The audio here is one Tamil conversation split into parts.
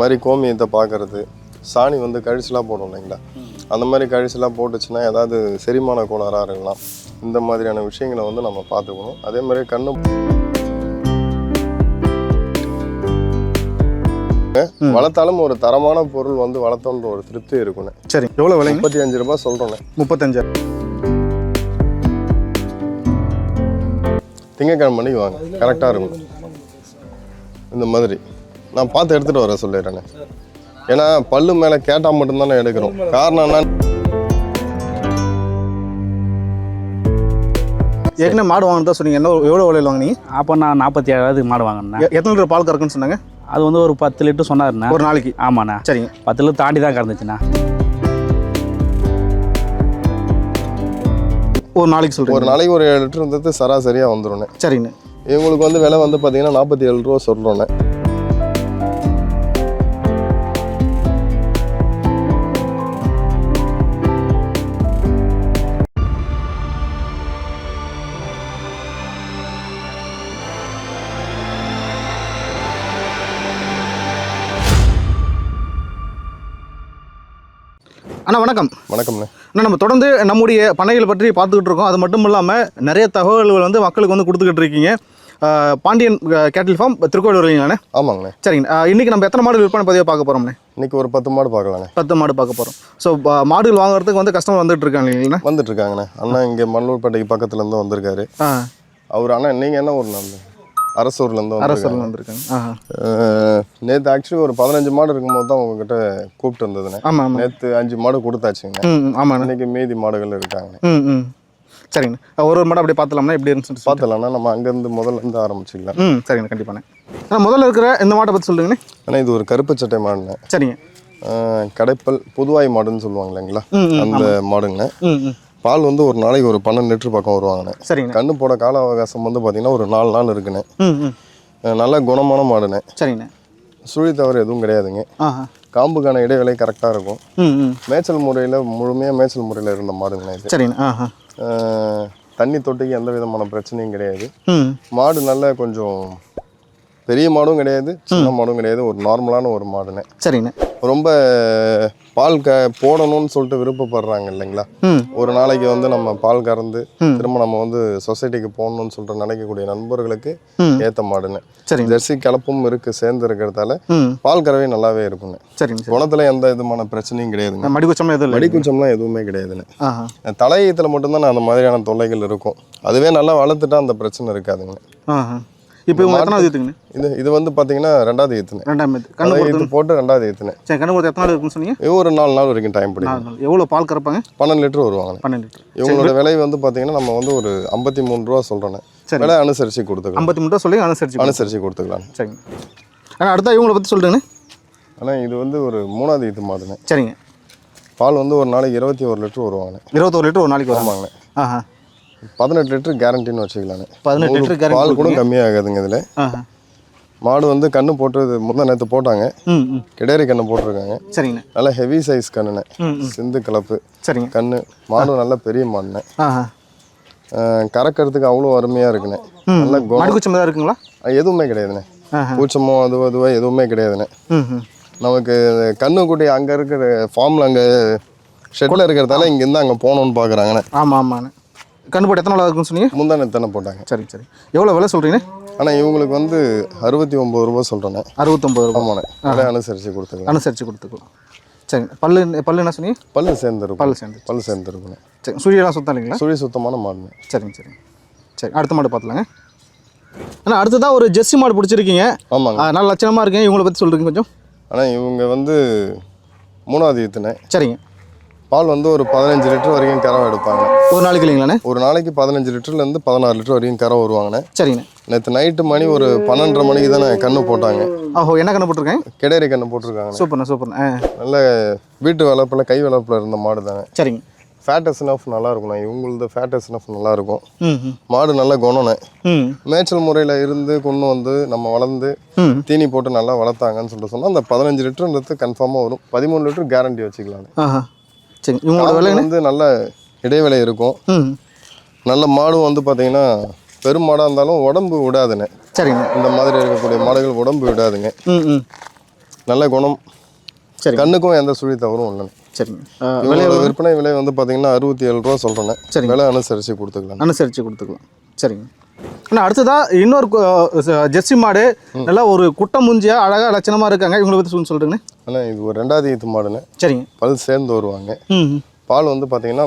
மாதிரி கோமியத்தை பார்க்கறது சாணி வந்து கழிச்சுலாம் போடும் இல்லைங்களா? அந்த மாதிரி கழிச்சுலாம் போட்டுச்சுன்னா ஏதாவது செரிமான கோளாறாக இருக்கலாம். இந்த மாதிரியான விஷயங்களை வந்து நம்ம பார்த்துக்கணும். அதே மாதிரி கண்ணு வளர்த்தாலும் ஒரு தரமான பொருள் வந்து வளர்த்தோன்ற ஒரு திருப்தி இருக்குண்ணே சரி எவ்வளோ விலைங்க? முப்பத்தி அஞ்சு ரூபாய் சொல்கிறோண்ணே முப்பத்தஞ்சாயிரம் திங்கக்கிழமை மணிக்கு வாங்க. கரெக்டாக இருக்கும். இந்த மாதிரி. நான் பார்த்து எடுத்துகிட்டு வர சொல்லிடுறேண்ணே ஏன்னா பல்லு மேலே கேட்டால் மட்டும்தானே எடுக்கிறோம். காரணம் என்ன ஏற்கனவே மாடு வாங்கினதா சொன்னீங்க. என்ன எவ்வளோ விலையில் வாங்கினீங்க? அப்போ நான் நாற்பத்தி ஏழாவது மாடு வாங்கினேன். எ- எத்தனை லிட்டர் பால் கறக்குன்னு சொன்னாங்க? அது வந்து ஒரு பத்து லிட்டர் சொன்னாருண்ணா. ஒரு நாளைக்கு? ஆமாண்ணா. சரிங்க. பத்து லிட்டர் தாண்டி தான் கறந்துச்சுண்ணா. ஒரு நாளைக்கு ஒரு சொல்கிறீங்க நாளைக்கு ஒரு ஏழு லிட்டர் இருந்தது சராசரியாக வந்துடும்ண்ணே சரிங்க. இவங்களுக்கு வந்து விலை வந்து பார்த்தீங்கன்னா நாற்பத்தி ஏழு ரூபா சொல்கிறோண்ணே அண்ணா வணக்கம். வணக்கம்ண்ணே. அண்ணா நம்ம தொடர்ந்து நம்முடைய பண்ணைகளை பற்றி பார்த்துக்கிட்டு இருக்கோம். அது மட்டும் இல்லாமல் நிறைய தகவல்கள் வந்து மக்களுக்கு வந்து கொடுத்துக்கிட்டு இருக்கீங்க. பாண்டியன் கேட்டில் ஃபார்ம் திருக்கோவில் வரீங்களாண்ணே ஆமாங்கண்ணே. சரிங்க. ஆஹ் இன்னைக்கு நம்ம எத்தனை மாடு விற்பனை பதிவாக பார்க்க போகிறோம்ண்ணே இன்னைக்கு ஒரு பத்து மாடு பார்க்கலாண்ணே. பத்து மாடு பார்க்க போகிறோம் ஸோ மாடுகள் வாங்குறதுக்கு வந்து கஸ்டமர் வந்துட்டு இருக்காங்க இல்லைங்களா? வந்துட்டு இருக்காங்கண்ணே. அண்ணா இங்கே மல்லூர்பேட்டைக்கு பக்கத்துலேருந்து வந்திருக்காரு. அவர் அண்ணா நீங்கள் என்ன ஊர் நான் அரசூர்லேருந்து அரசர்கள் வந்திருக்காங்க. நேற்று ஆக்சுவலி ஒரு பதினஞ்சு மாடு இருக்கும்போது தான் உங்ககிட்ட கூப்பிட்டு இருந்ததுண்ணே ஆமாம் ஆமாம் நேற்று அஞ்சு மாடு கொடுத்தாச்சுங்க. ம் ம், ஆமாண்ணே. இன்னைக்கு மீதி மாடுகள் இருக்காங்க. சரிங்கண்ணா ஒரு ஒரு மாடம் அப்படியே பார்த்துலாம்னா எப்படி இருந்துச்சு பார்த்தலாம்னா நம்ம அங்கேருந்து முதல்ல இருந்து ஆரம்பிச்சிக்கலாம். ம் சரிங்கண்ணா கண்டிப்பாண்ணே. அண்ணா முதல்ல இருக்கிற இந்த மாட்டை பற்றி சொல்லுங்கண்ணே. ஆனால் இது ஒரு கருப்பு சட்டை மாடுண்ணே. சரிங்க. கடைப்பல் புதுவாய் மாடுன்னு சொல்லுவாங்க இல்லைங்களா? அந்த மாடுங்கண்ணே. பால் வந்து ஒரு நாளைக்கு ஒரு பன்னெண்டு லிட்டர் பக்கம் வருவாங்கண்ணே. சரிங்கண்ணா. கண்ணு போட கால அவகாசம் வந்து பார்த்தீங்கன்னா ஒரு நாலு நாள் இருக்குண்ணே. நல்ல குணமான மாடுண்ணே. சரிங்கண்ணே. சுழி தவறு எதுவும் கிடையாதுங்க. காம்புக்கான இடைவேளை கரெக்டாக இருக்கும். மேய்ச்சல் முறையில் முழுமையாக மேய்ச்சல் முறையில் இருந்த மாடுங்கண்ணே இது. சரிங்கண்ணா தண்ணி தொட்டிக்கு எந்த விதமான பிரச்சனையும் கிடையாது. மாடு நல்ல கொஞ்சம் பெரிய மாடும் கிடையாது சின்ன மாடும் கிடையாது ஒரு நார்மலான ஒரு மாடுண்ணே. சரிங்கண்ணே. ரொம்ப பால் க போடணும்னு சொல்லிட்டு விருப்பப்படுறாங்க இல்லைங்களா? ஒரு நாளைக்கு வந்து நம்ம பால் கறந்து. திரும்ப நம்ம வந்து சொசைட்டிக்கு போகணும்னு சொல்லிட்டு நினைக்கக்கூடிய நண்பர்களுக்கு ஏற்ற மாடுன்னு. ஜெர்சி கலப்பும் இருக்கு சேர்ந்து இருக்கிறதால பால் கறவை நல்லாவே இருக்குங்க. குணத்துல எந்த விதமான பிரச்சனையும் கிடையாதுங்க. மடி குச்சம்லாம் எதுவும் மடிக்குச்சம்லாம் எதுவுமே கிடையாதுண்ணே ஆஹா. தலையத்தில் மட்டும்தான் அந்த மாதிரியான தொல்லைகள் இருக்கும். அதுவே நல்லா வளர்த்துட்டா அந்த பிரச்சனை இருக்காதுங்க. இப்போ இவங்க எத்தனை ஈத்துங்கண்ணே இது இது வந்து பார்த்தீங்கன்னா ரெண்டாவது ஈத்துனே ரெண்டாம் ஈத்து கண்ணு போட்டு ரெண்டாவது ஈத்துனே சரி கண்ணு பொறுத்து எத்தனை நாள் இருக்குன்னு சொன்னீங்க? இது ஒரு நாலு நாள் வரைக்கும் டைம் பிடிக்கும். எவ்வளோ பால் கறப்பாங்க? பன்னெண்டு லிட்டர் வருவாங்கண்ணே. பன்னெண்டு லிட்டர். இவங்களோட விலை வந்து பார்த்தீங்கன்னா நம்ம வந்து ஒரு ஐம்பத்தி மூணு ரூபா சொல்கிறோண்ணே சரி. விலை அனுசரித்து கொடுத்துக்கலாம். ஐம்பத்தி மூணு ரூபா சொல்லி அனுசரிச்சு அனுசரித்து கொடுத்துக்கலாம். சரிங்க. ஆனால் அடுத்தா இவங்களை பற்றி சொல்லுங்கண்ணே. ஆனால் இது வந்து ஒரு மூணாவது ஈத்து மாடுண்ணே சரிங்க. பால் வந்து ஒரு நாளைக்கு இருபத்தி ஒரு லிட்டர் வருவாங்கண்ணே. இருபத்தோரு லிட்டர் ஒரு நாளைக்கு வரும்? ஆமாங்கண்ணே. ஆஹா. பதினெட்டு லிட்டர் கேரண்டின்னு வச்சுக்கலாண்ணே பதினெட்டு லிட்டர் பால் கூட கம்மியாகாதுங்க இதில். மாடு வந்து கண்ணு போட்டு முந்தா நேற்று போட்டாங்க. கிடேரி கண்ணு போட்டிருக்காங்க. சரிங்கண்ணே. நல்ல ஹெவி சைஸ் கண்ணுண்ணே. சிந்து கலப்பு. சரிங்க. கண்ணு. மாடு நல்ல பெரிய மாடுண்ணே. கறக்கறதுக்கு அவ்வளோ அருமையாக இருக்குண்ணே. நல்ல தான் இருக்குங்களா? எதுவுமே கிடையாதுண்ணே. பூச்சமோ அதுவோ அதுவோ எதுவுமே கிடையாதுண்ணே. நமக்கு கண்ணு குட்டி அங்கே இருக்கிற ஃபார்மில் அங்கே ஷெட்டில் இருக்கிறதால இங்கேருந்து அங்கே போகணுன்னு பார்க்குறாங்கண்ணே ஆமாம் ஆமாண்ணே. கண்ணு போட்டு எத்தனை நாள் இருக்குன்னு சொன்னீங்க? முந்தானே தானே போட்டாங்க. சரிங்க சரி. எவ்வளோ விலை சொல்கிறீங்கண்ணே ஆனால் இவங்களுக்கு வந்து அறுபத்தி ஒம்பது ரூபா சொல்கிறேண்ணே அறுபத்தொம்பது ரூபா. ஆமாண்ணே. விலை அனுசரித்து கொடுத்துக்கலாம். அனுசரித்து கொடுத்துக்கலாம். சரிங்க பல்லு பல்லு என்ன சொன்னீங்க? பல்லு சேர்ந்துருக்கும். பல்லு சேர்ந்து பல்லு சேர்ந்துருக்குண்ணே. சரி சூரியலாம் சுத்தம் இல்லைங்களா சுழி சுத்தமான மாடுண்ணே. சரிங்க சரிங்க. சரி அடுத்த மாடு பார்த்துலாங்க அண்ணா அடுத்ததாக ஒரு ஜெர்சி மாடு பிடிச்சிருக்கீங்க. ஆமாங்க. ஆ, நல்ல லட்சணமாக இருக்கேன் இவங்களை பற்றி சொல்கிறீங்க கொஞ்சம். ஆனால் இவங்க வந்து மூணாவது ஈத்துனே சரிங்க. பால் வந்து ஒரு பதினஞ்சு லிட்டர் வரைக்கும் கறவை எடுப்பாங்க. ஒரு நாளைக்கு இல்லைங்களாண்ணே? ஒரு நாளைக்கு பதினஞ்சு லிட்டர்லேருந்து பதினாறு லிட்டர் வரைக்கும் கறவை வருவாங்கண்ணே. சரிங்கண்ணே. நேற்று நைட்டு மணி ஒரு பன்னெண்டரை மணிக்கு தானே கண்ணு போட்டாங்க. ஓஹோ என்ன கண்ணு போட்டிருக்கேன்? கிடேரி கண்ணு போட்டிருக்காங்கண்ணே. சூப்பர்ண்ணா சூப்பர்ண்ணா. நல்ல வீட்டு வளர்ப்பில் கை வளர்ப்பில் இருந்த மாடு தானே. சரிங்க. ஃபேட்டஸ் ஸ்னஃப் நல்லா இருக்கும்ண்ணே இவங்களது ஃபேட்டஸ் ஸ்னஃப் நல்லா இருக்கும் மாடு நல்ல குணம்ண்ணே. மேய்ச்சல் முறையில் இருந்து கொண்டு வந்து நம்ம வளர்ந்து தீனி போட்டு நல்லா வளர்த்தாங்கன்னு சொல்லிட்டு சொன்னால் அந்த பதினஞ்சு லிட்டர்ன்றது கன்ஃபார்மாக வரும். பதிமூணு லிட்டர் கேரண்டி வச்சுக்கலாம் ஆஹா. சரி இவங்களோட விலை வந்து நல்ல இடைவேளை இருக்கும். நல்ல மாடும் வந்து பார்த்தீங்கன்னா பெரும் மாடாக இருந்தாலும் உடம்பு விடாதுண்ணே சரிங்க. இந்த மாதிரி இருக்கக்கூடிய மாடுகள் உடம்பு விடாதுங்க. நல்ல குணம். சரிங்க. கண்ணுக்கும் எந்த சுழி தவறும் இல்லைண்ணே சரிங்க. இவங்களோட விற்பனை விலை வந்து பார்த்தீங்கன்னா அறுபத்தி ஏழு ரூபா சொல்கிறேன் சரிங்க. விலை அனுசரித்து கொடுத்துக்கலாம். அனுசரித்து கொடுத்துக்கலாம். சரிங்க. அண்ணா அடுத்ததா இன்னொரு ஜெர்சி மாடு. நல்லா ஒரு குட்டை முஞ்சியா அழகாக லட்சணமாக இருக்காங்க. இவங்களை பற்றி சொல்லி சொல்கிறேங்கண்ணே ஆனால் இது ஒரு ரெண்டாவது ஈத்து மாடுண்ணே சரிங்க. பல் சேர்ந்து வருவாங்க. பால் வந்து பார்த்தீங்கன்னா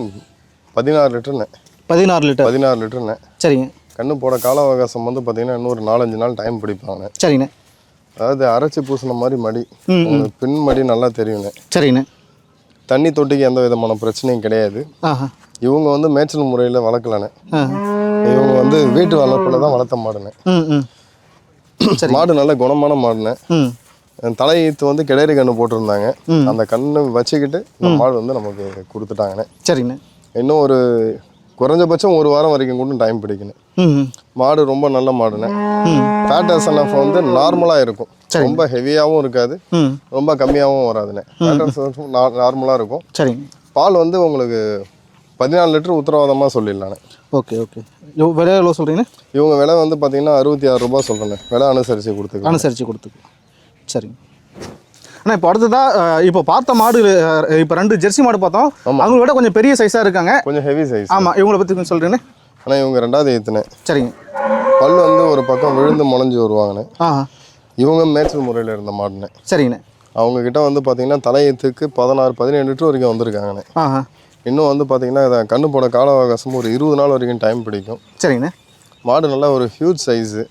பதினாறு லிட்டர்ண்ணே பதினாறு லிட்டர். பதினாறு லிட்டர்ண்ணே சரிங்க. கண்ணு போட கால அவகாசம் வந்து பார்த்தீங்கன்னா இன்னொரு நாலஞ்சு நாள் டைம் பிடிப்பாங்க. சரிங்கண்ணே அதாவது அரைச்சி பூசின மாதிரி மடி. பின் மடி நல்லா தெரியுண்ணே சரிங்கண்ணே தண்ணி தொட்டிக்கு எந்த விதமான பிரச்சனையும் கிடையாது. இவங்க வந்து மேய்ச்சல் முறையில் வளர்க்கலானே ஆ. இவங்க வந்து வீட்டு வளர்ப்பில் தான் வளர்த்த மாடுனே ம் ம். மாடு நல்ல குணமான மாடுனே ம். தலை ஈத்து வந்து கிடரி கண்ணு போட்டிருந்தாங்க. அந்த கண்ணு வச்சுக்கிட்டு மாடு வந்து நமக்கு கொடுத்துட்டாங்கண்ணே சரிங்கண்ணே இன்னும் ஒரு குறைஞ்சபட்சம் ஒரு வாரம் வரைக்கும் கூட டைம் பிடிக்கணும் மாடு ரொம்ப நல்ல மாடுனே ஃபேட் எஸ்என்எஃப் வந்து நார்மலாக இருக்கும். ரொம்ப ஹெவியாகவும் இருக்காது. ரொம்ப கம்மியாகவும் வராதுண்ணே நார்மலாக இருக்கும். சரிங்க பால் வந்து உங்களுக்கு பதினாலு லிட்டர் உத்தரவாதமாக சொல்லிடலாண்ணே ஓகே ஓகே. விலை எவ்வளோ சொல்கிறீங்கண்ணே இவங்க விலை வந்து பார்த்தீங்கன்னா அறுபத்தி ஆறு ரூபாய் சொல்கிறேன் விலை அனுசரித்து கொடுத்துக்கலாம். அனுசரித்து கொடுத்துக்கலாம். சரிங்க. அண்ணா இப்போ அடுத்ததா அஹ், இப்போ பார்த்த மாடு இப்போ ரெண்டு ஜெர்சி மாடு பார்த்தோம். அவங்கள விட கொஞ்சம் பெரிய சைஸாக இருக்காங்க. கொஞ்சம் ஹெவி சைஸ் ஆமாம் இவங்கள பற்றி கொஞ்சம் சொல்கிறீங்கண்ணே ஆனால் இவங்க ரெண்டாவது ஏற்றுனேன் சரிங்க. பல் வந்து ஒரு பக்கம் விழுந்து முளைஞ்சு வருவாங்கண்ணே. இவங்க மேய்ச்சல் முறையில் இருந்த மாடுனே சரிங்கண்ணே. அவங்க கிட்ட வந்து பார்த்தீங்கன்னா தலையத்துக்கு பதினாறு பதினேழு லிட்டர் வரைக்கும் வந்திருக்காங்கண்ணே. இன்னும் வந்து பார்த்தீங்கன்னா இதை கண்ணு போட கால அவகாசம் ஒரு இருபது நாள் வரைக்கும் டைம் பிடிக்கும். சரிங்கண்ணே. மாடு நல்லா ஒரு ஹியூஜ் சைஸு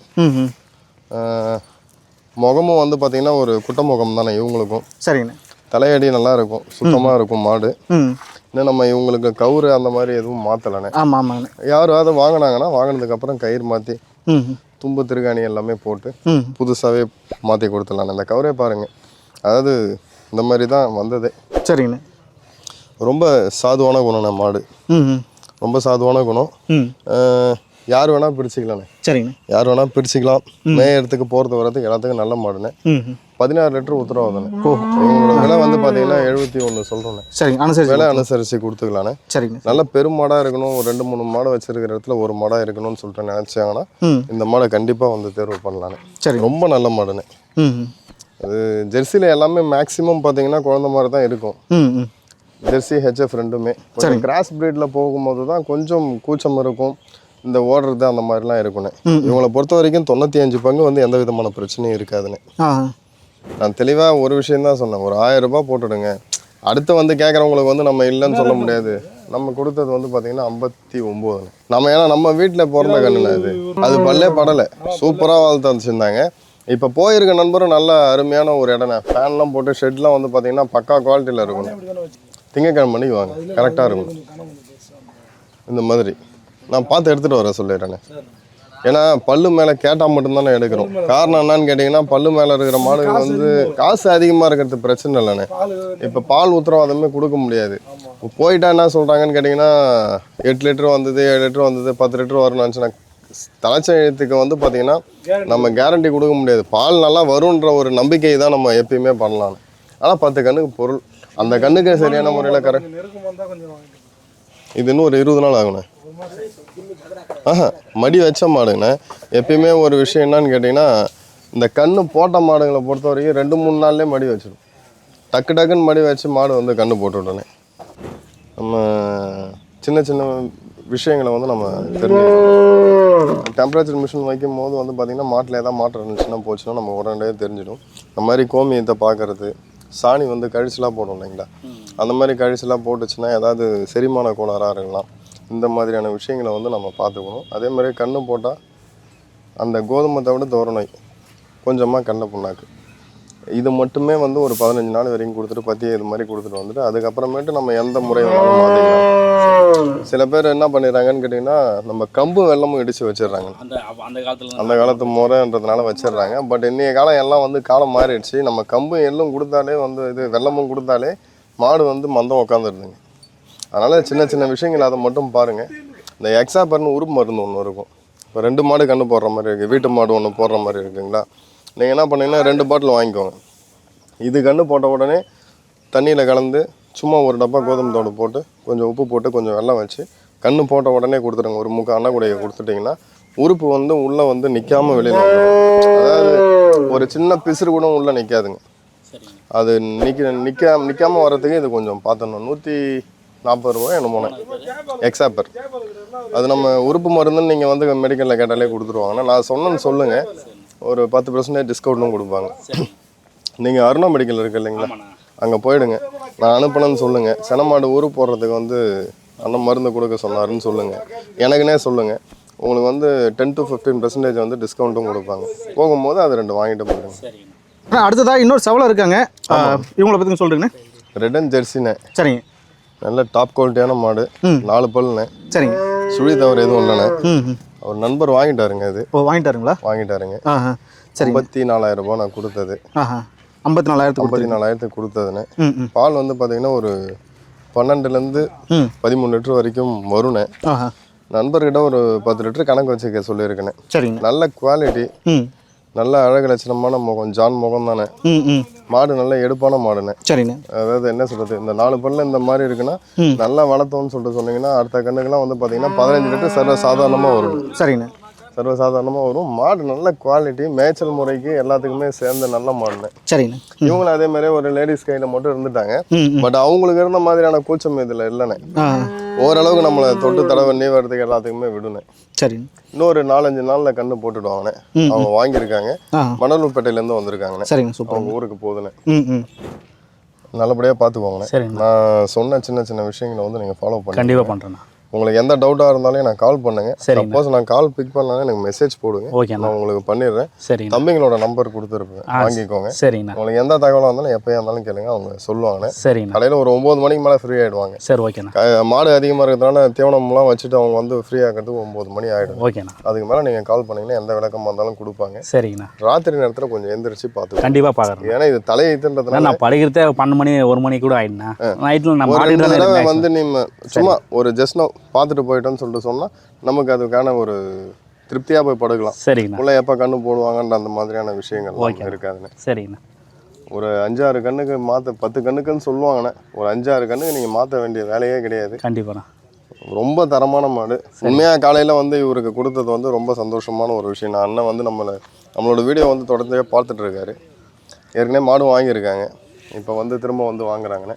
முகமும் வந்து பார்த்தீங்கன்னா ஒரு குட்ட முகம் தானே இவங்களுக்கும். சரிங்கண்ணே. தலையடி நல்லா இருக்கும். சுத்தமாக இருக்கும் மாடு. இன்னும் நம்ம இவங்களுக்கு கவுரு அந்த மாதிரி எதுவும் மாற்றலைண்ணே ஆமாம் ஆமாங்கண்ணே. யாராவது வாங்கினாங்கன்னா வாங்கினதுக்கப்புறம் கயிறு மாற்றி. தும்பு திருகாணி எல்லாமே போட்டு புதுசாகவே மாற்றி கொடுத்துடலாம் இந்த கவரே பாருங்கள் அதாவது இந்த மாதிரி தான் வந்தது. சரிங்கண்ணே. ரொம்ப சாதுவான குணம்ண்ணே மாடு ரொம்ப சாதுவான குணம். யார் வேணால் பிரிச்சுக்கலாண்ணே. சரிங்கண்ணே. யார் வேணால் பிரிச்சுக்கலாம். மேயறதுக்கு போகிறது வரதுக்கு எல்லாத்துக்கும் நல்ல மாடுண்ணே. பதினாறு லிட்டர் உத்தரவாதண்ணே ஓ. இவங்களோட விலை வந்து பார்த்தீங்கன்னா எழுபத்தி ஒன்று சொல்கிறோண்ணே சரிங்க அனுசரிச்சு விலை அனுசரித்து கொடுத்துக்கலாண்ணே. சரிங்க நல்ல பெரும் மாடாக இருக்கணும். ஒரு ரெண்டு மூணு மாடு வச்சிருக்கிற இடத்துல ஒரு மாடாக இருக்கணும்னு சொல்லிட்டு நினச்சாங்கன்னா இந்த மாடை கண்டிப்பாக வந்து தேர்வு பண்ணலாண்ணே. சரிங்க ரொம்ப நல்ல மாடுண்ணே. அது ஜெர்சியில் எல்லாமே மேக்ஸிமம் பார்த்தீங்கன்னா குழந்த மாதிரி தான் இருக்கும். ஜெர்சி ஹெச்எஃப் ரெண்டுமே. கொஞ்சம் கிராஸ் பிரீடில் போகும்போது தான் கொஞ்சம் கூச்சம் இருக்கும். இந்த ஓடுறது அந்த மாதிரிலாம் இருக்குண்ணே இவங்களை பொறுத்த வரைக்கும் தொண்ணூற்றி அஞ்சு பங்கு வந்து எந்த விதமான பிரச்சனையும் இருக்காதுண்ணே ஆ. நான் தெளிவாக ஒரு விஷயம் தான் சொன்னேன். ஒரு ஆயிரம் ரூபாய் போட்டுடுங்க. அடுத்து வந்து கேட்குறவங்களுக்கு வந்து நம்ம இல்லைன்னு சொல்ல முடியாது. நம்ம கொடுத்தது வந்து பார்த்தீங்கன்னா ஐம்பத்தி ஒம்போதுண்ணே நம்ம ஏன்னா நம்ம வீட்டில் பிறந்த கண்ணுண்ணே அது. அது பல்லே படலை. சூப்பராக வளர்த்து வச்சுருந்தாங்க. இப்போ போயிருக்க நண்பரும் நல்ல அருமையான ஒரு இடண்ணே ஃபேன்லாம் போட்டு ஷெட்லாம் வந்து பார்த்தீங்கன்னா பக்கா குவாலிட்டியில் இருக்கணும். திங்கக்கிழமை மணிக்கு வாங்க. கரெக்டாக இருக்கும். இந்த மாதிரி. நான் பார்த்து எடுத்துகிட்டு வர சொல்லிடுறேண்ணே ஏன்னா பல்லு மேலே கேட்டால் மட்டும்தானே எடுக்கிறோம். காரணம் என்னன்னு கேட்டிங்கன்னா பல்லு மேலே இருக்கிற மாடுகள் வந்து காசு அதிகமாக இருக்கிறது பிரச்சனை இல்லைண்ணே. இப்போ பால் உத்தரவாதமே கொடுக்க முடியாது. போயிட்டா என்ன சொல்கிறாங்கன்னு கேட்டிங்கன்னா எட்டு லிட்டர் வந்தது ஏழு லிட்டர் வந்தது பத்து லிட்டர் வரும்னு நினச்சினா தலைச்சத்துக்கு வந்து பார்த்தீங்கன்னா நம்ம கேரண்டி கொடுக்க முடியாது. பால் நல்லா வரும்ன்ற ஒரு நம்பிக்கை தான் நம்ம எப்பயுமே பண்ணலாம். ஆனால் பத்து கண்ணுக்கு பொருள். அந்த கண்ணுக்கு சரியான முறையில் கரெக்ட் இது இன்னும் ஒரு இருபது நாள் ஆகுண்ணே. ஆஹா மடி வச்ச மாடுங்கண்ணே. எப்பயுமே ஒரு விஷயம் என்னன்னு கேட்டிங்கன்னா இந்த கண்ணு போட்ட மாடுங்களை பொறுத்த வரைக்கும் ரெண்டு மூணு நாள்லேயே மடி வச்சிடும் டக்கு டக்குன்னு மடி வச்சு மாடு வந்து கண்ணு போட்டு விட்டோன்னே நம்ம சின்ன சின்ன விஷயங்களை வந்து நம்ம தெரிஞ்சுக்கணும். டெம்பரேச்சர் மிஷின் வைக்கும் போது வந்து பார்த்திங்கன்னா மாட்டில் ஏதாவது மாற்றம் இருந்துச்சுன்னா போச்சுன்னா நம்ம உடனே தெரிஞ்சிடும். இந்த மாதிரி கோமியத்தை பார்க்கறது சாணி வந்து கழிச்சுலாம் போடும் இல்லைங்களா? அந்த மாதிரி கழிச்சுலாம் போட்டுச்சுன்னா ஏதாவது செரிமான கோளாறாக இருக்கலாம். இந்த மாதிரியான விஷயங்களை வந்து நம்ம பார்த்துக்கணும். அதே மாதிரி கண்ணு போட்டால் அந்த கோதுமை தவிட தோரணை கொஞ்சமாக கண்ணை புண்ணாக்கு. இது மட்டுமே வந்து ஒரு பதினஞ்சு நாள் வரைக்கும் கொடுத்துட்டு பத்தி இது மாதிரி கொடுத்துட்டு வந்துட்டு அதுக்கப்புறமேட்டு நம்ம எந்த முறை வேணாலும் மாற்றிக்கலாம் சில பேர் என்ன பண்ணிடுறாங்கன்னு கேட்டிங்கன்னா நம்ம கம்பு வெள்ளமும் இடித்து வச்சிடுறாங்க. அந்த அந்த காலத்தில் அந்த காலத்து முறைன்றதுனால வச்சிடுறாங்க. பட் இன்னைய காலம் எல்லாம் வந்து காலம் மாறிடுச்சு. நம்ம கம்பு எள்ளும் கொடுத்தாலே வந்து இது வெள்ளமும் கொடுத்தாலே மாடு வந்து மந்தம் உட்காந்துருதுங்க அதனால் சின்ன சின்ன விஷயங்கள் அதை மட்டும் பாருங்கள் இந்த எக்ஸாபர்னு உருப்பு மருந்து ஒன்று இருக்கும். இப்போ ரெண்டு மாடு கண்ணு போடுற மாதிரி இருக்குது வீட்டு மாடு ஒன்று போடுற மாதிரி இருக்குங்களா? நீங்கள் என்ன பண்ணீங்கன்னா ரெண்டு பாட்டில் வாங்கிக்கோங்க. இது கண்ணு போட்ட உடனே தண்ணியில் கலந்து சும்மா ஒரு டப்பா கோதுமை தோடு போட்டு கொஞ்சம் உப்பு போட்டு கொஞ்சம் வெள்ளம் வச்சு கண்ணு போட்ட உடனே கொடுத்துருங்க ஒரு முக்கால் அன்னக்குடையை கொடுத்துட்டிங்கன்னா உறுப்பு வந்து உள்ளே வந்து நிற்காம வெளியில் அதாவது ஒரு சின்ன பிசுறு கூட உள்ளே நிற்காதுங்க அது நிற்க நிற்க நிற்காம வர்றதுக்கு இது கொஞ்சம் பார்த்தணும் நூற்றி நாற்பது ரூபாய் போனேன் எக்ஸாப்பர் அது நம்ம உறுப்பு மருந்துன்னு நீங்கள் வந்து மெடிக்கலில் கேட்டாலே கொடுத்துருவாங்கன்னா நான் சொன்னேன்னு சொல்லுங்கள் ஒரு பத்து பர்சன்டேஜ் டிஸ்கவுண்ட்டும் கொடுப்பாங்க. நீங்கள் அருணா மெடிக்கல் இருக்கு இல்லைங்களா? அங்கே போயிடுங்க. நான் அனுப்புனேன்னு சொல்லுங்கள் செனமாடு ஊரு போடுறதுக்கு வந்து அண்ணன் மருந்து கொடுக்க சொன்னாருன்னு சொல்லுங்கள் எனக்குனே சொல்லுங்கள் உங்களுக்கு வந்து டென் டு ஃபிஃப்டீன் பர்சன்டேஜ் வந்து டிஸ்கவுண்ட்டும் கொடுப்பாங்க. போகும்போது அது ரெண்டு வாங்கிட்டு போயிடுங்க. அடுத்ததாக இன்னொரு செவலை இருக்காங்க. இவங்கள பற்றி சொல்கிறீங்கண்ணே ரெட் அண்ட் ஜெர்சினே சரிங்க. நல்ல டாப் குவாலிட்டியான மாடு. நாலு பல்லுண்ணே. சரிங்க. சுழி தவிர எதுவும் இல்லைண்ணே. அவர் நண்பர் வாங்கிட்டாருங்க இது. ஓ வாங்கிட்டாருங்களா? வாங்கிட்டாருங்க. சரிங்க ஐம்பத்தி நாலாயிரம் ரூபாய் நான் கொடுத்தது. ஐம்பத்தி நாலாயிரத்துக்கு ஐம்பத்தி நாலாயிரத்துக்கு ம் பால் வந்து பார்த்தீங்கன்னா ஒரு பன்னெண்டுலேருந்து பதிமூணு லிட்டர் வரைக்கும் ஆஹா. நண்பர்கிட்ட ஒரு பத்து லிட்டர் கணக்கு வச்சுக்க சொல்லியிருக்கேனே சரிங்க. நல்ல குவாலிட்டி. நல்ல அழகு லட்சணமான முகம் ஜான் முகம் தானே? மாடு நல்ல எடுப்பான மாடுண்ணே சரிங்க அதாவது என்ன சொல்றது இந்த நாலு பல்ல இந்த மாதிரி இருக்குன்னா நல்லா வளர்த்தோம்னு சொல்லிட்டு சொன்னீங்கன்னா அடுத்த கண்ணுக்கெல்லாம் வந்து பார்த்தீங்கன்னா பதினஞ்சு லிட்டர் சர்வ சாதாரணமாக வரும். சரிங்கண்ணே சர்வ சாதாரணமாக வரும். மாடு நல்ல குவாலிட்டி மேய்ச்சல் முறைக்கு எல்லாத்துக்குமே சேர்ந்த நல்ல மாடுண்ணே சரிங்கண்ணே இவங்களும் அதே மாதிரி ஒரு லேடிஸ் கையில் மட்டும் இருந்துட்டாங்க. பட் அவங்களுக்கு இருந்த மாதிரியான கூச்சம் இதில் இல்லைண்ணே ஓரளவுக்கு நம்மளை தொட்டு தடவை நீ வரதுக்கு எல்லாத்துக்குமே விடுனேன் சரிங்க இன்னொரு நாலஞ்சு நாளில் கண்ணு போட்டுடுவாங்கண்ணே அவங்க வாங்கியிருக்காங்க. மணலூர்பேட்டையிலேருந்து வந்திருக்காங்கண்ணே சரிங்க சூப்பர் அவங்க ஊருக்கு போகுதுண்ணே நல்லபடியாக பார்த்துக்கோங்கண்ணே சரிங்க. நான் சொன்ன சின்ன சின்ன விஷயங்களை வந்து நீங்கள் ஃபாலோ பண்ணி கண்டிப்பாக பண்ணுறேண்ணா உங்களுக்கு எந்த டவுட்டாக இருந்தாலும் நான் கால் பண்ணுங்க. சப்போஸ் நான் கால் பிக் பண்ணலாம் எனக்கு மெசேஜ் போடுங்க. ஓகேண்ணா நான் உங்களுக்கு பண்ணிடுறேன். சரிங்கண்ணா தம்பிங்களோட நம்பர் கொடுத்துருப்பேன். வாங்கிக்கோங்க. சரிங்கண்ணா உங்களுக்கு எந்த தகவலாக இருந்தாலும் எப்போயா இருந்தாலும் கேளுங்க. அவங்க சொல்லுவாங்கண்ணே சரிங்கண்ணா கடையில் ஒரு ஒம்பது மணிக்கு மேலே ஃப்ரீ ஆகிடுவாங்க சரி ஓகேண்ணா மாடு அதிகமாக இருக்கிறதுனால தீவனம்லாம் வச்சுட்டு அவங்க வந்து ஃப்ரீ ஆகிறதுக்கு ஒம்பது மணி ஆகிடும் ஓகேண்ணா அதுக்கு மேலே நீங்கள் கால் பண்ணீங்கன்னா எந்த விளக்கமாக இருந்தாலும் கொடுப்பாங்க. சரிங்கண்ணா ராத்திரி நேரத்தில் கொஞ்சம் எந்திரிச்சு பார்த்துக்கோங்க. கண்டிப்பாக பார்க்குறேன் ஏன்னா இது தலையீத்துன்றதுனால நான் படிக்கிறதே பன்னெண்டு மணி ஒரு மணி கூட ஆயிடுண்ணா நைட்டில் நான் வந்து நீங்க சும்மா ஒரு ஜஸ்ட் நோ பார்த்துட்டு போயிட்டோன்னு சொல்லிட்டு சொன்னா நமக்கு அதுக்கான ஒரு திருப்தியா போய் படுக்கலாம். சரிங்கண்ணா. உள்ள எப்ப கண்ணு போடுவாங்கன்ற அந்த மாதிரியான விஷயங்கள். இருக்காதுண்ணே சரிங்கண்ணா. ஒரு அஞ்சாறு கண்ணுக்கு மாத்த பத்து கண்ணுக்குன்னு சொல்லுவாங்கண்ணே. ஒரு அஞ்சாறு கண்ணுக்கு நீங்க மாத்த வேண்டிய வேலையே கிடையாது. கண்டிப்பாண்ணா. ரொம்ப தரமான மாடு. உண்மையா காலையில வந்து இவருக்கு கொடுத்தது வந்து ரொம்ப சந்தோஷமான ஒரு விஷயம். நான் அண்ணன் வந்து நம்மளை நம்மளோட வீடியோ வந்து தொடர்ந்தே பார்த்துட்டு இருக்காரு. ஏற்கனவே மாடு வாங்கியிருக்காங்க. இப்போ வந்து திரும்ப வந்து வாங்குறாங்கண்ணே.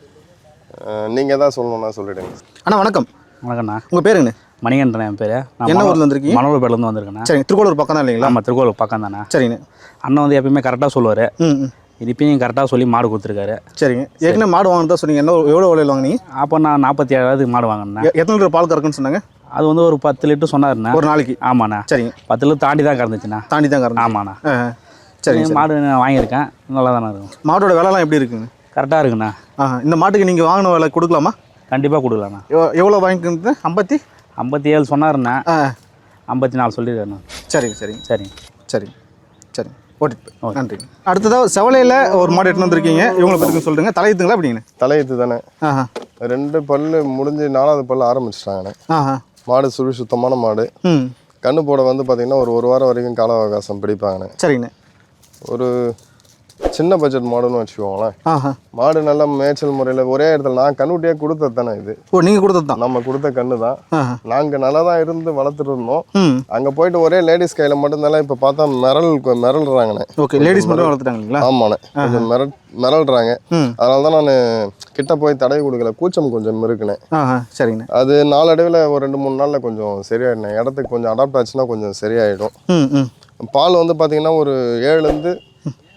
அஹ் நீங்க தான் சொல்லணும்னா சொல்லிடுங்க. அண்ணா வணக்கம். வணக்கண்ணா உங்கள் பேருங்கண்ணே? மணிகண்டன் என் பேர். என்ன ஊர்ல வந்திருக்கீங்க? மணலூர்பேட்டிலேருந்து வந்திருக்கேண்ணா. சரிங்க திருக்கோளூர் பக்கம் தான் இல்லைங்களா? நம்ம திருக்கோவில் பக்கம் தானே சரிங்கண்ணே அண்ணன் வந்து எப்பயுமே கரெக்டாக சொல்லுவார். ம் ம். இப்பயும் கரெக்டாக சொல்லி மாடு கொடுத்துருக்காரு. சரிங்க. ஏற்கனவே மாடு வாங்கினதா சொன்னீங்க. என்ன எவ்வளோ விலையில் வாங்கினீங்க? அப்போ நான் நாற்பத்தி ஏழாவது மாடு வாங்கினேன் எத்தனை லிட்டர் பால் கறக்குன்னு சொன்னாங்க? அது வந்து ஒரு பத்து லிட்டர் சொன்னாருண்ணா. ஒரு நாளைக்கு? ஆமாண்ணா. சரிங்க. பத்து லிட்டர் தாண்டி தான் கறந்துச்சுண்ணா. தாண்டி தான் கறந்து ஆமாண்ணா. சரிங்க சரி. மாடு நான் வாங்கியிருக்கேன். நல்லா தானே இருக்கும். மாட்டோட விலைலாம் எப்படி இருக்குங்க? கரெக்டாக இருக்குண்ணா. இந்த மாட்டுக்கு நீங்கள் வாங்கின விலை கொடுக்கலாமா? கண்டிப்பாக கொடுக்கலாண்ணா. எவ்வ- எவ்வளோ வாங்கிக்கிறது ஐம்பத்தி? ஐம்பத்தி ஏழு சொன்னாருண்ணா. ஆ. ஐம்பத்தி நாலு சொல்லியிருக்காருண்ணா. சரிங்க சரிங்க. சரிங்க. சரிங்க சரிங்க ஓட்டிட்டு நன்றி. அடுத்ததாக செவலையில் ஒரு மாடு எடுத்துன்னு வந்திருக்கீங்க. இவங்களை பற்றி சொல்லுங்க. தலையுத்துங்களா அப்படிங்கண்ணே தலையீத்து தானே. ரெண்டு பல்லு முடிஞ்சு நாலாவது பல்லு ஆரம்பிச்சிட்டாங்கண்ணே. மாடு சுழி சுத்தமான மாடு. ம். கண்ணு போட வந்து பார்த்தீங்கன்னா ஒரு ஒரு வாரம் வரைக்கும் கால அவகாசம் பிடிப்பாங்கண்ணே. சரிங்கண்ணே. ஒரு சின்ன பட்ஜெட் மாடுன்னு வச்சுக்கோங்களேன். மாடு நல்ல மேய்ச்சல் முறையில் ஒரே இடத்துல நான் கண்ணுட்டியே கொடுத்தது தானே இது. ஓ நீங்கள் கொடுத்தது தான்? நம்ம கொடுத்த கண்ணு தான். நாங்கள் நல்லா தான் இருந்து வளர்த்துட்டு இருந்தோம். அங்கே போயிட்டு ஒரே லேடிஸ் கையில் மட்டும்தானே இப்போ பார்த்தா மிரல் மிரள்றாங்கண்ணே. ஓகே லேடிஸ் மட்டும் வளர்த்துட்டாங்க இல்லைங்களா ஆமாண்ணே கொஞ்சம் மிரள் மிரள்றாங்க. ம். அதனால தான் நான் கிட்ட போய் தடவி கொடுக்கல. கூச்சம் கொஞ்சம் இருக்குண்ணே. சரிங்கண்ணே. அது நாளடைவில் ஒரு ரெண்டு மூணு நாளில் கொஞ்சம் சரியாயிடும் இடத்துக்கு கொஞ்சம் அடாப்ட் ஆச்சுன்னா கொஞ்சம் சரியாயிடும். பால் வந்து பார்த்தீங்கன்னா ஒரு ஏழுலேருந்து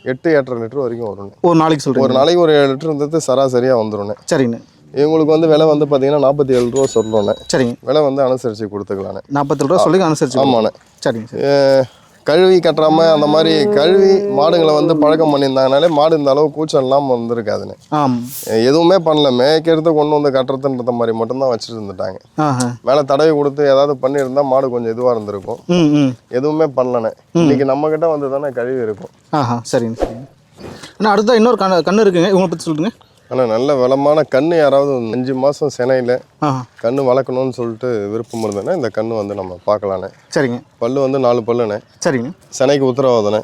எட்டு எட்டரை லிட்டர் வரைக்கும் வரும்ண்ணே ஒரு நாளைக்கு ஒரு சொல்கிறீங்க நாளைக்கு ஒரு ஏழு லிட்டர் இருந்தது சராசரியாக வந்துடும்ண்ணே சரிங்கண்ணே இவங்களுக்கு வந்து விலை வந்து பார்த்தீங்கன்னா நாற்பத்தி ஏழு ரூபா சொல்கிறோண்ணே சரிங்க. விலை வந்து அனுசரித்து கொடுத்துக்கலாண்ணே நாற்பத்தி ரூபா சொல்லி அனுசரிச்சு ஆமாண்ணே. சரிங்க கழுவி கட்டுறாம அந்த மாதிரி கழுவி மாடுங்களை வந்து பழக்கம் பண்ணியிருந்தாங்கனாலே மாடு இந்த அளவு கூச்சம் இல்லாமல் வந்திருக்காதுண்ணே ஆம். எதுவுமே பண்ணல. மேய்க்கிறது கொண்டு வந்து கட்டுறதுன்ற மாதிரி மட்டும்தான் வச்சுட்டு இருந்துட்டாங்க. மேலே தடவி கொடுத்து ஏதாவது பண்ணியிருந்தா மாடு கொஞ்சம் இதுவாக இருந்திருக்கும். எதுவுமே பண்ணலண்ணே இன்னைக்கு நம்ம கிட்ட வந்து தானே கழுவி இருக்கும். சரிங்க சரிங்க. அண்ணா அடுத்தா இன்னொரு கண்ணு கண்ணு இருக்குங்க. இவங்களை பற்றி சொல்லுங்க. ஆனால் நல்ல வளமான கண்ணு யாராவது அஞ்சு மாதம் சினையில் கண்ணு வளர்க்கணும்னு சொல்லிட்டு விருப்பம் இருந்ததுன்னா இந்த கண்ணு வந்து நம்ம பார்க்கலாண்ணே சரிங்க. பல்லு வந்து நாலு பல்லுண்ணே சரிங்க. சினைக்கு உத்தரவாதண்ணே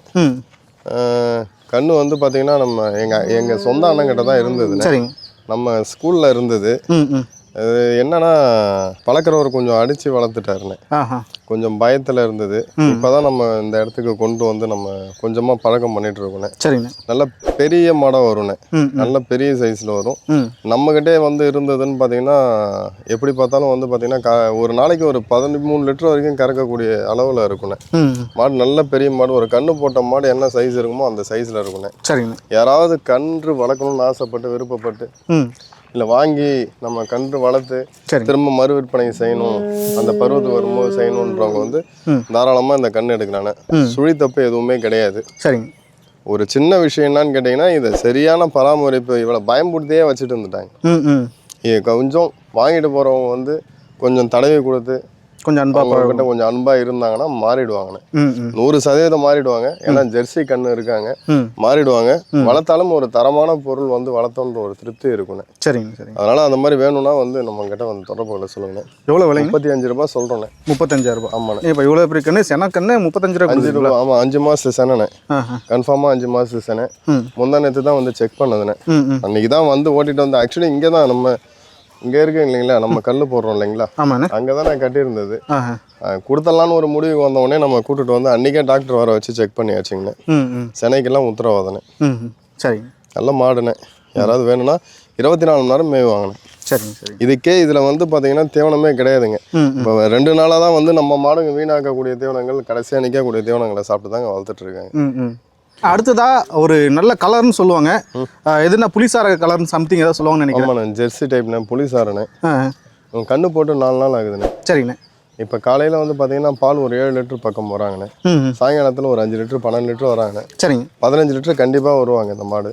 கண்ணு வந்து பார்த்தீங்கன்னா நம்ம எங்கள் எங்கள் சொந்த அண்ணங்கிட்ட தான் இருந்ததுண்ணே சரிங்க. நம்ம ஸ்கூலில் இருந்தது. அது என்னன்னா பழக்கிறவர் கொஞ்சம் அடிச்சு வளர்த்துட்டாருண்ணே ஆஹா. கொஞ்சம் பயத்துல இருந்தது. இப்பதான் நம்ம இந்த இடத்துக்கு கொண்டு வந்து நம்ம கொஞ்சமா பழக்கம் பண்ணிட்டு இருக்கோண்ணே சரிங்கண்ணே நல்ல பெரிய மடம் வரும்ண்ணே ம் நல்ல பெரிய சைஸ்ல வரும். ம். நம்மகிட்டே வந்து இருந்ததுன்னு பார்த்தீங்கன்னா எப்படி பார்த்தாலும் வந்து பார்த்தீங்கன்னா க ஒரு நாளைக்கு ஒரு பதிமூணு லிட்டர் வரைக்கும் கறக்கக்கூடிய அளவில் இருக்குண்ணே ம். மாடு நல்ல பெரிய மாடு ஒரு கண்ணு போட்ட மாடு என்ன சைஸ் இருக்குமோ அந்த சைஸில் இருக்குண்ணே சரிங்கண்ணே யாராவது கன்று வளர்க்கணும்னு ஆசைப்பட்டு விருப்பப்பட்டு இல்லை வாங்கி நம்ம கன்று வளர்த்து திரும்ப மறு விற்பனை செய்யணும் அந்த பருவத்து வரும்போது செய்யணுன்றவங்க வந்து. தாராளமாக இந்த கன்று எடுக்கலாண்ணே ம். சுழி தப்பு எதுவுமே கிடையாது. சரிங்க. ஒரு சின்ன விஷயம் என்னன்னு கேட்டிங்கன்னா இதை சரியான பராமரிப்பு இவ்வளோ பயன்படுத்தியே வச்சுட்டு இருந்துட்டாங்க. இது கொஞ்சம் வாங்கிட்டு போகிறவங்க வந்து கொஞ்சம் தடவி கொடுத்து கொஞ்சம் அன்பா அவங்க கிட்ட கொஞ்சம் அன்பாக இருந்தாங்கன்னா மாறிடுவாங்கண்ணே நூறு சதவீதம் மாறிடுவாங்க. ஏன்னா ஜெர்சி கண்ணு இருக்காங்க. மாறிடுவாங்க. வளர்த்தாலும் ஒரு தரமான பொருள் வந்து வளர்த்தோன்ற ஒரு திருப்தி இருக்குண்ணே சரிங்க சரிங்க. அதனால அந்த மாதிரி வேணும்னா வந்து நம்ம கிட்ட வந்து தொடர்பு கொள்ள சொல்லுங்கண்ணே. எவ்வளோ விலைங்க? முப்பத்தி அஞ்சு ரூபாய் சொல்கிறோண்ணே முப்பத்தஞ்சாயிரம் ரூபாய் ஆமாண்ணே. இப்போ இவ்வளோ பெரிய கண்ணு சென கண்ணு முப்பத்தஞ்சு ரூபா அஞ்சு ரூபா ஆமாம் அஞ்சு மாதம் செனண்ணே. ஆஹா. கன்ஃபார்மாக அஞ்சு மாதம் செனை. முந்தா நேற்று தான் வந்து செக் பண்ணதுண்ணே. ம் அன்னைக்கு தான் வந்து ஓட்டிட்டு வந்து ஆக்சுவலி இங்கே தான் நம்ம இங்கே இருக்கு இல்லைங்களா? நம்ம கல் போடுறோம் இல்லைங்களா? ஆமாண்ணே. அங்கே தான் நான் கட்டியிருந்தது. கொடுத்துடலான்னு ஒரு முடிவுக்கு வந்த உடனே நம்ம கூட்டிட்டு வந்து அன்றைக்கே டாக்டர் வர வச்சு செக் பண்ணியாச்சுங்கண்ணே. ம் ம். சென்னைக்கெல்லாம் உத்தரவாதனே சரிங்க. நல்ல மாடுண்ணே. யாராவது வேணும்னா இருபத்தி நாலு மணி நேரம் மேய்வாங்கண்ணே சரிங்க சரிங்க. இதுக்கே இதில் வந்து பார்த்தீங்கன்னா தீவனமே கிடையாதுங்க. இப்போ ரெண்டு நாளாக தான் வந்து நம்ம மாடுங்க வீணாக்கக்கூடிய தீவனங்கள் கடைசியாக நிற்கக்கூடிய தீவனங்களை சாப்பிட்டு தாங்க ம். அடுத்ததா ஒரு நல்ல கலர்னு சொல்லுவாங்க. எதுனா புளிசார கலர்னு சம்திங் ஏதாவது சொல்லுவாங்கன்னு நினைக்கிறேன். ஜெர்சி டைப்ண்ணே உங்க கண்ணு போட்டு நாலு நாள் ஆகுதுண்ணே. சரிங்கண்ணே. இப்போ காலையில் வந்து பார்த்தீங்கன்னா பால் ஒரு ஏழு லிட்டர் பக்கம் போகிறாங்கண்ணே சாயங்காலத்தில் ஒரு அஞ்சு லிட்டர் பன்னெண்டு லிட்டர் வராங்கண்ணே. சரிங்க. பதினஞ்சு லிட்டர் கண்டிப்பாக வருவாங்க இந்த மாடு.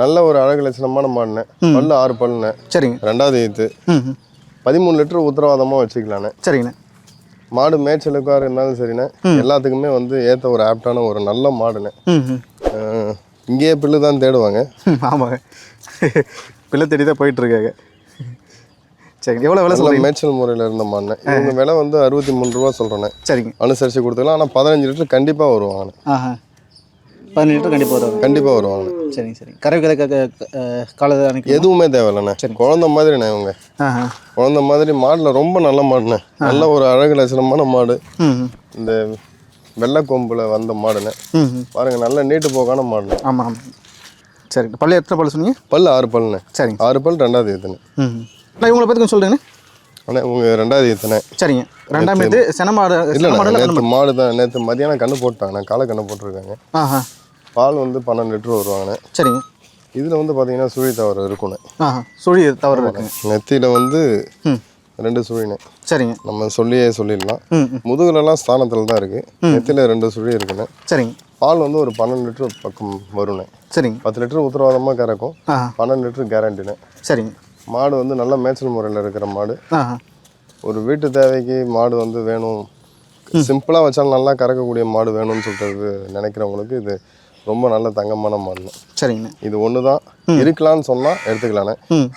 நல்ல ஒரு அழகு லட்சணமான மாடுண்ணே. பல்லு ஆறு பல்லுண்ணே. சரிங்க. ரெண்டாவது ஈத்து பதிமூணு லிட்டர் உத்தரவாதமாக வச்சுக்கலாண்ணே. சரிங்கண்ணே. மாடு மேய்ச்சலுக்காக இருந்தாலும் சரிண்ணே. எல்லாத்துக்குமே வந்து ஏற்ற ஒரு ஆப்டான ஒரு நல்ல மாடுண்ணே. இங்கேயே பில்லு தான் தேடுவாங்க. ஆமாங்க. பிள்ளை தேடி தான் போயிட்டு இருக்காங்க சரிங்க எவ்வளோ விலை சொல்கிறீங்க மேய்ச்சல் முறையில் இருந்த மாடுண்ணே. இவங்க விலை வந்து அறுபத்தி மூணு ரூபா சொல்கிறேண்ணே சரிங்க. அனுசரித்து கொடுத்துக்கலாம். ஆனால் பதினஞ்சு லிட்டர் கண்டிப்பாக வருவாங்கண்ணே. பதினஞ்சு லிட்டர் கண்டிப்பாக வருவாங்க. கண்டிப்பாக வருவாங்கண்ணே சரிங்க சரிங்க. கரை கதை காலத்தை அன்னைக்கு எதுவுமே தேவையில்லைண்ணே. குழந்த மாதிரிண்ணே இவங்க. குழந்த மாதிரி மாடில் ரொம்ப நல்ல மாடுண்ணே. நல்ல ஒரு அழகு லட்சணமான மாடு. இந்த வெள்ளை கொம்பில் வந்த மாடுண்ணே. பாருங்க நல்ல நீட்டு போக்கான மாடுண்ணே. ஆமாம் ஆமாம் சரிங்க. பல்லு எத்தனை பல்லு சொன்னீங்க? பல் ஆறு பல்லுண்ணே. சரிங்க. ஆறு பல் ரெண்டாவது ம். நான் இவங்களை பற்றி கொஞ்சம் சொல்லுங்கண்ணே. அண்ணே உங்கள் ரெண்டாவது ஈத்துண்ணே சரிங்க. ரெண்டாம் இது செனமாடு இல்லைண்ணே செனமாடு நேற்று மாடு தான் நேற்று மதியானம் கண்ணு போட்டாங்கண்ணே காலை கண்ணு போட்டிருக்காங்க. ஆஹா. பால் வந்து பன்னெண்டு லிட்டர் வருவாங்கண்ணே சரிங்க. இதில் வந்து பார்த்தீங்கன்னா சுழி தவறு இருக்குண்ணே ஆஹா சுழி தவறு இருக்குங்க. நெத்தியில் வந்து ரெண்டு சுழிண்ணே சரிங்க. நம்ம சொல்லியே சொல்லிடலாம். முதுகுலலாம் ஸ்தானத்தில் தான் இருக்குது நெத்தியில் ரெண்டு சுழி இருக்குண்ணே சரிங்க. பால் வந்து ஒரு பன்னெண்டு லிட்டர் பக்கம் வருண்ணே சரிங்க. பத்து லிட்டர் உத்தரவாதமாக கறக்கும். பன்னெண்டு லிட்டர் கேரண்டிண்ணே சரிங்க. மாடு வந்து நல்ல மேய்ச்சல் முறையில் இருக்கிற மாடு. ஒரு வீட்டு தேவைக்கு மாடு வந்து வேணும். சிம்பிளாக வச்சாலும் நல்லா கறக்கக்கூடிய மாடு வேணும்னு சொல்லிட்டு நினைக்கிறவங்களுக்கு இது ரொம்ப நல்ல தங்கமான மாடுண்ணே சரிங்கண்ணே. இது ஒன்று தான் இருக்கலாம்னு சொன்னால் எடுத்துக்கலாண்ணே.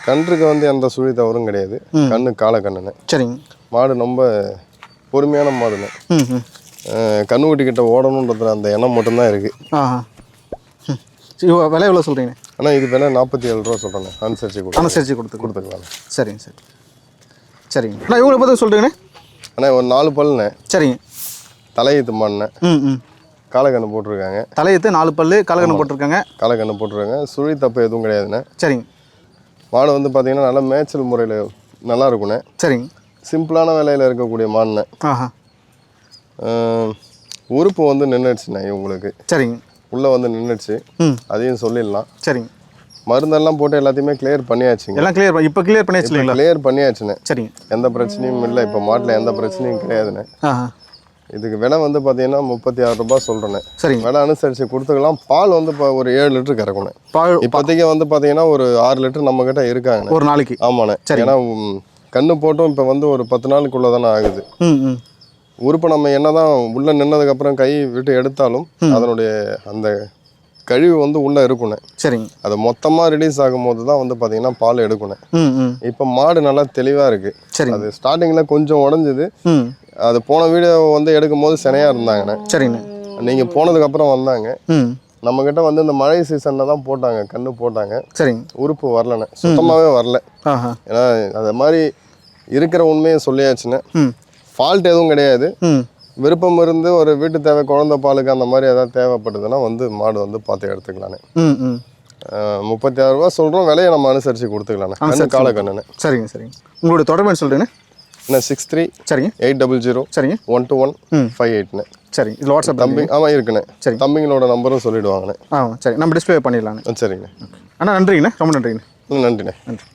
கன்றுக்கு வந்து எந்த சுழி தவறும் கிடையாது. கண்ணு காலை கண்ணுண்ணே. சரிங்க. மாடு ரொம்ப பொறுமையான மாடுண்ணே. கண்ணுக்குட்டி கிட்ட ஓடணுன்றதுல அந்த எண்ணம் மட்டும்தான் இருக்குது இவ்வளோ விலை எவ்வளோ சொல்கிறீங்க ஆனால் இது விலை நாற்பத்தி ஏழு ரூபா சொல்கிறேண்ணே அனுசரிச்சு கொடு அனுசரித்து கொடுத்து கொடுத்துக்கலாம் சரிங்க சரி. சரிங்க. நான் இவங்களை பற்றி சொல்கிறீங்கண்ணே அண்ணே ஒரு நாலு பல்லுண்ணே சரிங்க. தலையீத்து மாடுண்ணே. ம் ம். காலைக்கண்ணு போட்டிருக்காங்க. தலையத்து நாலு பல்லு கலகண்ணு போட்டிருக்காங்க. காலைக்கண்ணு போட்டிருக்காங்க. சுழி தப்பு எதுவும் கிடையாதுண்ணே. சரிங்க. மாடு வந்து பார்த்தீங்கன்னா நல்லா மேய்ச்சல் முறையில் நல்லா இருக்குண்ணே. சரிங்க. சிம்பிளான விலையில் இருக்கக்கூடிய மாடுண்ணே. உறுப்பு வந்து நின்றுடுச்சுண்ணே இவங்களுக்கு. சரிங்க. உள்ளே வந்து நின்றுடுச்சு அதையும் சொல்லிடலாம். சரிங்க. மருந்தெல்லாம் போட்டு எல்லாத்தையுமே கிளியர் பண்ணியாச்சுங்க. எல்லாம் கிளியர் இப்போ கிளியர் பண்ணி வச்சுருங்களா கிளியர் பண்ணியாச்சுண்ணே. சரிங்க. எந்த பிரச்சனையும் இல்லை. இப்போ மாட்டில் எந்த பிரச்சனையும் கிடையாதுண்ணே. இதுக்கு விலை வந்து பார்த்தீங்கன்னா முப்பத்தி ஆறு ரூபாய் சொல்கிறேண்ணே சரிங்க. விலை அனுசரித்து கொடுத்துக்கலாம். பால் வந்து இப்போ ஒரு ஏழு லிட்டர் கறக்கணும் பால் இப்போதைக்கு வந்து பார்த்தீங்கன்னா ஒரு ஆறு லிட்டர் நம்மக்கிட்ட இருக்காங்கண்ணே. ஒரு நாளைக்கு. ஆமாண்ணே. ஏன்னா உம், கண்ணு போட்டும் இப்போ வந்து ஒரு பத்து நாளுக்குள்ளே தானே ஆகுது. உறுப்பு நம்ம என்னதான் உள்ளே நின்னதுக்கப்புறம் கை விட்டு எடுத்தாலும் அதனுடைய அந்த கழிவு வந்து உள்ளே இருக்குண்ணே. சரிங்க. அது மொத்தமாக ரிலீஸ் ஆகும்போது தான் வந்து பார்த்தீங்கன்னா பால் எடுக்கணும் இப்போ மாடு நல்லா தெளிவாக இருக்குது சரிங்க. அது ஸ்டார்டிங்கில் கொஞ்சம் உடஞ்சிது. அது போன வீடியோ வந்து எடுக்கும்போது சினையாக இருந்தாங்கண்ணே. சரிங்க. நீங்கள் போனதுக்கப்புறம் வந்தாங்க. நம்மக்கிட்ட வந்து இந்த மழை சீசனில் தான் போட்டாங்க கன்று போட்டாங்க. சரிங்க. உறுப்பு வரலண்ணே. சுத்தமாகவே வரல. ஏன்னா அது மாதிரி இருக்கிற உண்மையை சொல்லியாச்சுன்னு ஃபால்ட் எதுவும் கிடையாது. விருப்பம் இருந்து ஒரு வீட்டு தேவை குழந்தை பாலுக்கு அந்த மாதிரி ஏதாவது தேவைப்படுதுன்னா வந்து மாடு வந்து பார்த்து ம் முப்பத்தி ஆறு ரூபா சொல்கிறோம் விலையை நம்ம அனுசரித்து கொடுத்துக்கலாண்ணே கண்ணு கால கண்ணுண்ணே சரிங்க சரிங்க. உங்களுடைய தொடர்பு சொல்கிறேங்க என்ன சிக்ஸ் த்ரீ சரிங்க. எயிட் டபுள் ஜீரோ சரிங்க. One two one. ஃபைவ் எயிட்ண்ணே சரிங்க இதில் வாட்ஸ்அப் தம்பி ஆமாம் இருக்குண்ணே சரி. தம்பிங்களோட நம்பரும் சொல்லிடுவாங்கண்ணே ஆ சரி. நம்ம டிஸ்பிளே பண்ணிடலாண்ணே சரிங்கண்ணே அண்ணா நன்றிங்கண்ணே. ரொம்ப நன்றிங்கண்ணே. ம் நன்றிண்ணே. நன்றி.